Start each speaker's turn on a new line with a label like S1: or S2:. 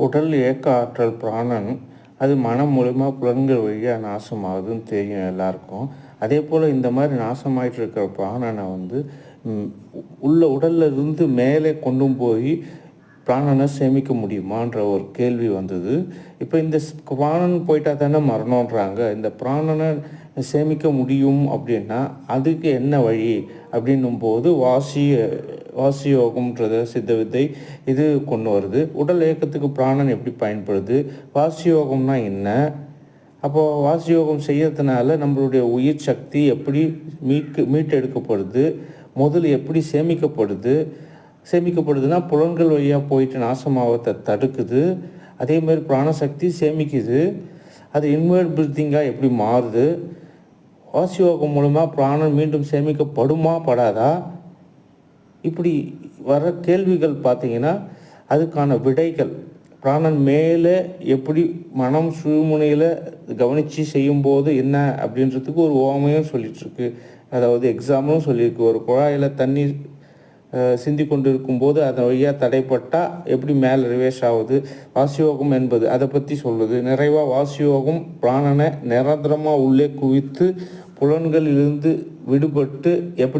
S1: உடல் இயக்க ஆற்றல் பிராணன். அது மனம் மூலிமா புலன்கள் வழியாக நாசமாகுதுன்னு தெரியும் எல்லாருக்கும். அதே போல் இந்த மாதிரி நாசமாயிட்டு இருக்கிற பிராணனை வந்து உள்ள உடல்ல இருந்து மேலே கொண்டு போய் பிராணனை சேமிக்க முடியுமான்ற ஒரு கேள்வி வந்தது. இப்போ இந்த ஸ்- பிராணன் போயிட்டா தானே மரணன்றாங்க. இந்த பிராணனை சேமிக்க முடியும் அப்படின்னா அதுக்கு என்ன வழி? அப்படின்னும் போது வாசி வாசியோகம்ன்றத சித்த வித்தை இது கொண்டு வருது. உடல் இயக்கத்துக்கு பிராணன் எப்படி பயன்படுது? வாசியோகம்னா என்ன? அப்போ வாசியோகம் செய்யறதுனால நம்மளுடைய உயிர் சக்தி எப்படி மீட்கு மீட்டெடுக்கப்படுது? முதல் எப்படி சேமிக்கப்படுது? சேமிக்கப்படுதுன்னா புலன்கள் வழியாக போயிட்டு நாசமாகத்தை தடுக்குது. அதே மாதிரி பிராணசக்தி சேமிக்குது. அது இன்வேர்ட் பிரீத்திங்காக எப்படி மாறுது? வாசியோகம் மூலமாக பிராணம் மீண்டும் சேமிக்கப்படுமா? படாதா? இப்படி வர கேள்விகள் பார்த்தீங்கன்னா அதுக்கான விடைகள். பிராணன் மேலே எப்படி மனம் சுழுமுனையில் கவனித்து செய்யும்போது என்ன அப்படின்றதுக்கு ஒரு ஓமையும் சொல்லிகிட்ருக்கு அதாவது எக்ஸாம்பிளும் சொல்லியிருக்கு. ஒரு குழாயில் தண்ணி சிந்தி கொண்டு இருக்கும்போது அதன் வழியாக தடைப்பட்டால் எப்படி மேலே ரிவேஷ் ஆகுது? வாசியோகம் என்பது அதை பற்றி சொல்லுது. நிறைவாக வாசியோகம் பிராணனை நிரந்தரமாக உள்ளே குவித்து புலன்களிலிருந்து விடுபட்டு எப்படி